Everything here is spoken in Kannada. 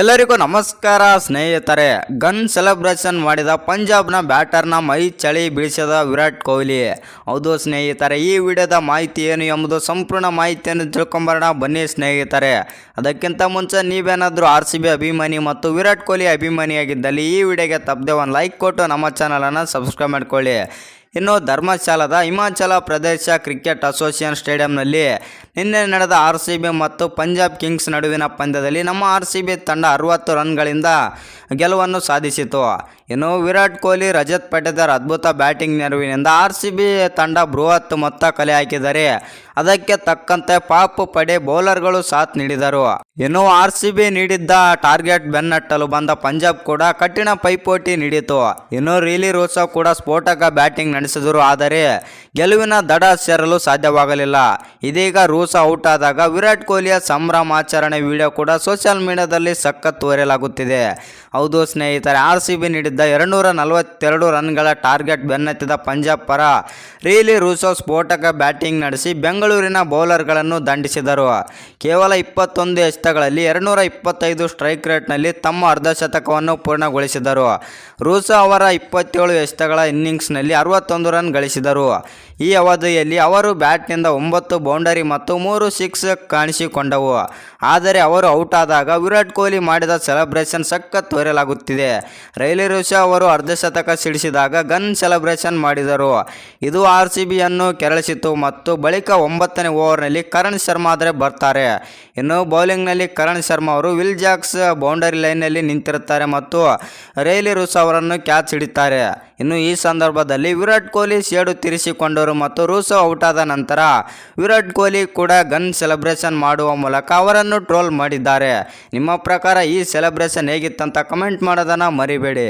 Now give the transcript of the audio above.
ಎಲ್ಲರಿಗೂ ನಮಸ್ಕಾರ ಸ್ನೇಹಿತರೆ. ಗನ್ ಸೆಲೆಬ್ರೇಷನ್ ಮಾಡಿದ ಪಂಜಾಬ್ನ ಬ್ಯಾಟರ್ನ ಮೈ ಚಳಿ ಬೀಳಿಸಿದ ವಿರಾಟ್ ಕೊಹ್ಲಿ. ಹೌದು ಸ್ನೇಹಿತರೆ, ಈ ವಿಡಿಯೋದ ಮಾಹಿತಿ ಏನು ಎಂಬುದು ಸಂಪೂರ್ಣ ಮಾಹಿತಿಯನ್ನು ತಿಳ್ಕೊಂಬರೋಣ. ಬನ್ನಿ ಸ್ನೇಹಿತರೆ. ಅದಕ್ಕಿಂತ ಮುಂಚೆ ನೀವೇನಾದರೂ ಆರ್ ಸಿ ಬಿ ಅಭಿಮಾನಿ ಮತ್ತು ವಿರಾಟ್ ಕೊಹ್ಲಿ ಅಭಿಮಾನಿಯಾಗಿದ್ದಲ್ಲಿ ಈ ವಿಡಿಯೋಗೆ ತಪ್ಪದೆ ಒಂದು ಲೈಕ್ ಕೊಟ್ಟು ನಮ್ಮ ಚಾನಲನ್ನು ಸಬ್ಸ್ಕ್ರೈಬ್ ಮಾಡಿಕೊಳ್ಳಿ. ಇನ್ನು ಧರ್ಮಶಾಲದ ಹಿಮಾಚಲ ಪ್ರದೇಶ ಕ್ರಿಕೆಟ್ ಅಸೋಸಿಯೇಷನ್ ಸ್ಟೇಡಿಯಂನಲ್ಲಿ ನಿನ್ನೆ ನಡೆದ ಆರ್ ಸಿ ಬಿ ಮತ್ತು ಪಂಜಾಬ್ ಕಿಂಗ್ಸ್ ನಡುವಿನ ಪಂದ್ಯದಲ್ಲಿ ನಮ್ಮ ಆರ್ ಸಿ ಬಿ ತಂಡ ಅರುವತ್ತು ರನ್ಗಳಿಂದ ಗೆಲುವನ್ನು ಸಾಧಿಸಿತು. ಇನ್ನು ವಿರಾಟ್ ಕೊಹ್ಲಿ, ರಜತ್ ಪಟೇದರ್ ಅದ್ಭುತ ಬ್ಯಾಟಿಂಗ್ ನೆರವಿನಿಂದ ಆರ್ ಸಿ ಬಿ ತಂಡ ಬೃಹತ್ ಮೊತ್ತ ಕಲೆ ಹಾಕಿದರೆ ಅದಕ್ಕೆ ತಕ್ಕಂತೆ ಪಾಪ್ ಪಡೆ ಬೌಲರ್ಗಳು ಸಾಥ್ ನೀಡಿದರು. ಇನ್ನು ಆರ್ ಸಿ ಬಿ ನೀಡಿದ್ದ ಟಾರ್ಗೆಟ್ ಬೆನ್ನಟ್ಟಲು ಬಂದ ಪಂಜಾಬ್ ಕೂಡ ಕಠಿಣ ಪೈಪೋಟಿ ನೀಡಿತು. ಇನ್ನು ರೀಲಿ ರೋಸಾ ಕೂಡ ಸ್ಫೋಟಕ ಬ್ಯಾಟಿಂಗ್ ನಡೆಸಿದರು, ಆದರೆ ಗೆಲುವಿನ ದಡ ಸೇರಲು ಸಾಧ್ಯವಾಗಲಿಲ್ಲ. ಇದೀಗ ರೂಸಾ ಔಟ್ ಆದಾಗ ವಿರಾಟ್ ಕೊಹ್ಲಿಯ ಸಂಭ್ರಮಾಚರಣೆ ವಿಡಿಯೋ ಕೂಡ ಸೋಷಿಯಲ್ ಮೀಡಿಯಾದಲ್ಲಿ ಸಖತ್ ವೈರಲ್ ಹೌದು ಸ್ನೇಹಿತರೆ, ಆರ್ ಸಿ ಬಿ ನೀಡಿದ್ದ ಎರಡುನೂರ ನಲವತ್ತೆರಡು ರನ್ಗಳ ಟಾರ್ಗೆಟ್ ಬೆನ್ನತ್ತಿದ ಪಂಜಾಬ್ ಪರ ರೀಲಿ ರೂಸೋ ಸ್ಫೋಟಕ ಬ್ಯಾಟಿಂಗ್ ನಡೆಸಿ ಬೆಂಗಳೂರಿನ ಬೌಲರ್ಗಳನ್ನು ದಂಡಿಸಿದರು. ಕೇವಲ ಇಪ್ಪತ್ತೊಂದು ಎಸೆತಗಳಲ್ಲಿ ಎರಡುನೂರ ಇಪ್ಪತ್ತೈದು ಸ್ಟ್ರೈಕ್ ರೇಟ್ನಲ್ಲಿ ತಮ್ಮ ಅರ್ಧಶತಕವನ್ನು ಪೂರ್ಣಗೊಳಿಸಿದರು. ರೂಸೋ ಅವರ ಇಪ್ಪತ್ತೇಳು ಎಸೆತಗಳ ಇನ್ನಿಂಗ್ಸ್ನಲ್ಲಿ ಅರವತ್ತೊಂದು ರನ್ ಗಳಿಸಿದರು. ಈ ಅವಧಿಯಲ್ಲಿ ಅವರು ಬ್ಯಾಟ್ನಿಂದ ಒಂಬತ್ತು ಬೌಂಡರಿ ಮತ್ತು ಮೂರು ಸಿಕ್ಸ್ ಕಾಣಿಸಿಕೊಂಡವು. ಆದರೆ ಅವರು ಔಟ್ ಆದಾಗ ವಿರಾಟ್ ಕೊಹ್ಲಿ ಮಾಡಿದ ಸೆಲೆಬ್ರೇಷನ್ ಸಖತ್ ತೋರಲಾಗುತ್ತಿದೆ ರೈಲಿ ಋಷಾ ಅವರು ಅರ್ಧಶತಕ ಸಿಡಿಸಿದಾಗ ಗನ್ ಸೆಲೆಬ್ರೇಷನ್ ಮಾಡಿದರು. ಇದು ಆರ್ ಸಿ ಬಿಯನ್ನು ಕೆರಳಿಸಿತು ಮತ್ತು ಬಳಿಕ ಒಂಬತ್ತನೇ ಓವರ್ನಲ್ಲಿ ಕರಣ್ ಶರ್ಮಾ ಆದರೆ ಬರ್ತಾರೆ. ಇನ್ನು ಬೌಲಿಂಗ್ನಲ್ಲಿ ಕರಣ್ ಶರ್ಮಾ ಅವರು ವಿಲ್ ಜಾಕ್ಸ್ ಬೌಂಡರಿ ಲೈನ್ನಲ್ಲಿ ನಿಂತಿರುತ್ತಾರೆ ಮತ್ತು ರೈಲಿ ರುಸ್ ಅವರನ್ನು ಕ್ಯಾಚ್ ಹಿಡಿತಾರೆ. ಇನ್ನು ಈ ಸಂದರ್ಭದಲ್ಲಿ ವಿರಾಟ್ ಕೊಹ್ಲಿ ಸೇಡು ತೀರಿಸಿಕೊಂಡರು ಮತ್ತು ರೂಸೋ ಔಟ್ ಆದ ನಂತರ ವಿರಾಟ್ ಕೊಹ್ಲಿ ಕೂಡ ಗನ್ ಸೆಲೆಬ್ರೇಷನ್ ಮಾಡುವ ಮೂಲಕ ಅವರನ್ನು ಟ್ರೋಲ್ ಮಾಡಿದ್ದಾರೆ. ನಿಮ್ಮ ಪ್ರಕಾರ ಈ ಸೆಲೆಬ್ರೇಷನ್ ಹೇಗಿತ್ತಂತ ಕಮೆಂಟ್ ಮಾಡೋದನ್ನು ಮರಿಬೇಡಿ.